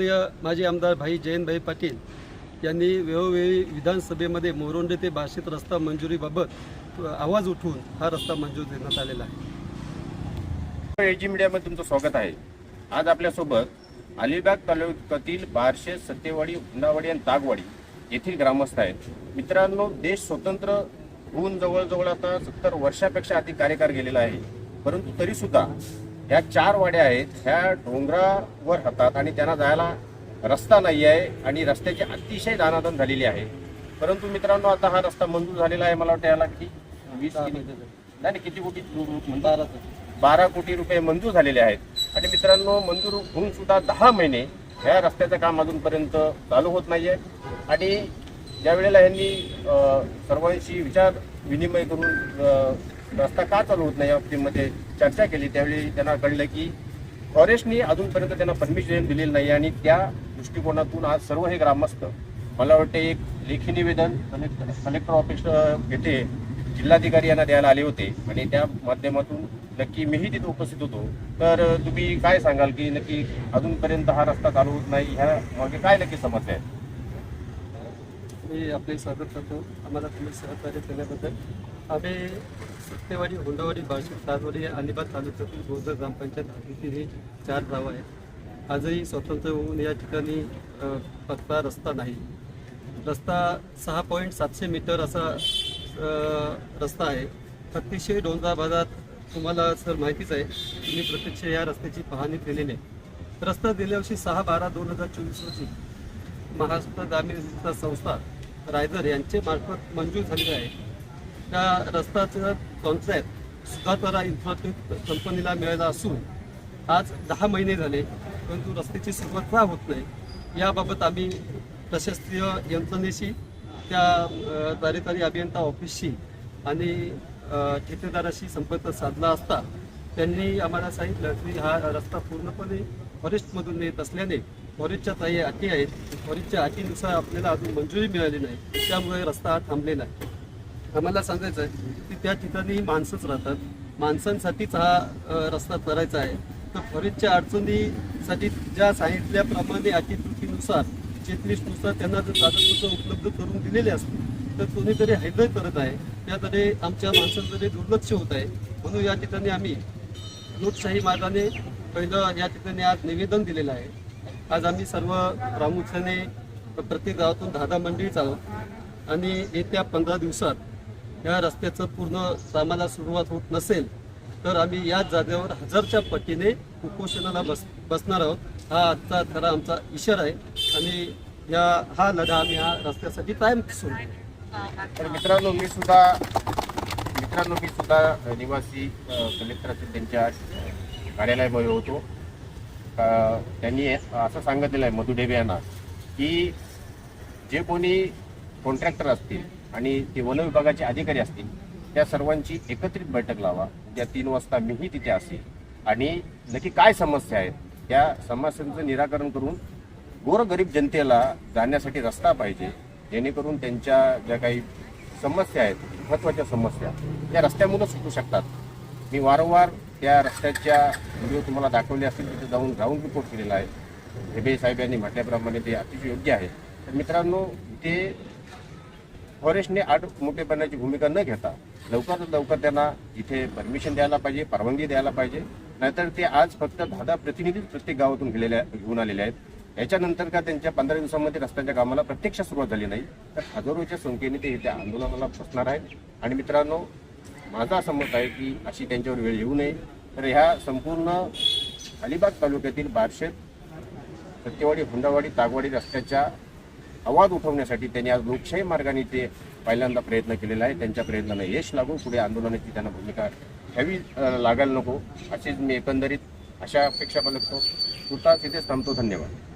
प्रिय माजी आमदार भाई जयंतभाई पाटील यांनी वेळोवेळी विधानसभेमध्ये मोरोंडे ते भाषेत रस्ता मंजुरीबाबत आवाज उठवून हा रस्ता मंजूर देण्यात आलेला आहे. एजी मीडियामध्ये तुमचं स्वागत आहे. आज आपल्यासोबत अलिबाग तालुक्यातील बारशे सत्तेवाडी हुंडावाडी आणि तागवाडी येथील ग्रामस्थ आहेत. मित्रांनो देश स्वतंत्र होऊन जवळजवळ आता सत्तर वर्षापेक्षा अधिक कार्यकाळ गेलेला आहे. परंतु तरी सुद्धा ह्या चार वाड्या आहेत. ह्या डोंगरावर राहतात आणि त्यांना जायला रस्ता नाही आहे आणि रस्त्याची अतिशय दानादन झालेली आहे. परंतु मित्रांनो आता हा रस्ता मंजूर झालेला आहे मला वाटतं याला की वीस नाही नाही, किती कोटी? म्हणतात बारा कोटी. रुपये मंजूर झालेले आहेत. आणि मित्रांनो मंजूर होऊन सुद्धा दहा महिने ह्या रस्त्याचं काम अजूनपर्यंत चालू होत नाहीये. आणि ज्या वेळेला यांनी सर्वांशी विचार विनिमय करून रस्ता का चालू होत नाही या बाबतीमध्ये चर्चा केली. त्यावेळी त्यांना कळलं की फॉरेस्टनी अजूनपर्यंत त्यांना परमिशन दिलेली नाही आणि त्या दृष्टिकोनातून आज सर्व हे ग्रामस्थ मला वाटते एक लेखी निवेदन कलेक्टर कलेक्टर ऑफिस येथे जिल्हाधिकारी यांना द्यायला आले होते आणि त्या माध्यमातून नक्की मीही तिथे उपस्थित होतो. तर तुम्ही काय सांगाल की नक्की अजूनपर्यंत हा रस्ता चालू होत नाही? ह्या मागे काय नक्की समस्या आहे मी आपले स्वागत करतो. आम्हाला तुम्ही सहकार्य केल्याबद्दल. आम्ही सत्तेवाडी होंडावाडी बार्शी ताजवाडी अलिबाग तालुक्यातील बोरदर ग्रामपंचायत हद्दीतील ही चार गावं आहेत. आजही स्वतंत्र होऊन या ठिकाणी पक्का रस्ता नाही. रस्ता सहा पॉईंट सातशे मीटर असा रस्ता आहे. अतिशय डोंगरा भागात तुम्हाला सर माहितीच आहे तुम्ही प्रत्यक्ष या रस्त्याची पाहणी केलेली आहे. रस्ता गेल्या वर्षी सहा बारा दोन हजार चोवीस रोजी महाराष्ट्र ग्रामीण संस्था रायझर यांचे मार्फत मंजूर झालेले आहे. त्या रस्त्याचं कॉन्ट्रॅक्ट सुधाकरा इन्फ्रास्ट्रक्चर कंपनीला मिळाला असून आज दहा महिने झाले परंतु रस्त्याची सुरुवात का होत नाही याबाबत आम्ही प्रशासकीय यंत्रणेशी त्या अ, कार्यकारी अभियंता ऑफिसशी आणि ठेकेदाराशी संपर्क साधला असता त्यांनी आम्हाला सांगितलं की हा रस्ता पूर्णपणे फॉरेस्टमधून येत असल्याने फॉरेस्टच्या काही अटी आहेत फॉरेस्टच्या अटीनुसार आपल्याला अजून मंजुरी मिळाली नाही त्यामुळे रस्ता हा थांबलेला आहे. आम्हाला सांगायचं आहे की त्या ठिकाणी माणसंच राहतात. माणसांसाठीच हा रस्ता करायचा आहे. तर फॉरेस्टच्या अडचणीसाठी ज्या सांगितल्याप्रमाणे अतिकृतीनुसार चेकलिस्टनुसार त्यांना जर कागदपत्र उपलब्ध करून दिलेले असतील तर कोणीतरी हैदय करत आहे. त्याकडे आमच्या माणसांकडे दुर्लक्ष होत आहे. म्हणून या ठिकाणी आम्ही लोकशाही मार्गाने पहिलं या ठिकाणी आज निवेदन दिलेलं आहे. आज आम्ही सर्व प्रामुख्याने प्रत्येक गावातून दहा दहा मंडळी आहोत. आणि येत्या पंधरा दिवसात या रस्त्याचं पूर्ण कामाला सुरुवात होत नसेल तर आम्ही याच जागेवर हजारच्या पटीने उपोषणाला बस बसणार आहोत. हा आजचा खरा आमचा इशारा आहे. आणि या हा लढा आम्ही हा रस्त्यासाठी कायम सुरू तर मित्रांनो मी सुद्धा मित्रांनो मी सुद्धा निवासी अ, त्यांच्या कार्यालयामध्ये होतो. त्यांनी असं सांगितलेलं आहे मधुडेबे यांना की जे कोणी कॉन्ट्रॅक्टर असतील आणि ते वन विभागाचे अधिकारी असतील त्या सर्वांची एकत्रित बैठक लावा. उद्या तीन वाजता मीही तिथे असेल. आणि नक्की काय समस्या आहेत त्या समस्यांचं निराकरण करून गोरगरीब जनतेला जाण्यासाठी रस्ता पाहिजे जेणेकरून त्यांच्या ज्या काही समस्या आहेत महत्त्वाच्या समस्या त्या रस्त्यामुळे सुटू शकतात. मी वारंवार त्या रस्त्याच्या व्हिडिओ तुम्हाला दाखवले असतील तिथे जाऊन ग्राउंड रिपोर्ट केलेला आहे. हेबे साहेब यांनी म्हटल्याप्रमाणे ते अतिशय योग्य आहे. तर मित्रांनो ते फॉरेस्टने आड मोठेपणाची भूमिका न घेता लवकरात लवकर त्यांना इथे परमिशन द्यायला पाहिजे परवानगी द्यायला पाहिजे. नाहीतर ते आज फक्त दहा दहा प्रतिनिधीच प्रत्येक गावातून गेलेल्या घेऊन आलेले आहेत. याच्यानंतर का त्यांच्या पंधरा दिवसामध्ये रस्त्याच्या कामाला प्रत्यक्ष सुरुवात झाली नाही तर हजारोच्या संख्येने ते इथे आंदोलनाला बसणार आहेत. आणि मित्रांनो माझा असं मत आहे की अशी त्यांच्यावर वेळ येऊ नये. तर ह्या संपूर्ण अलिबाग तालुक्यातील बारशेत सत्यवाडी हुंडावाडी तागवाडी रस्त्याच्या आवाज उठवण्यासाठी त्यांनी आज लोकशाही मार्गाने ते पहिल्यांदा प्रयत्न केलेला आहे. त्यांच्या प्रयत्नाला यश लागू पुढे आंदोलनाची त्यांना भूमिका घ्यावी लागायला नको अशीच मी एकंदरीत अशा अपेक्षा बाळगतो तुर्तास इथेच थांबतो. धन्यवाद.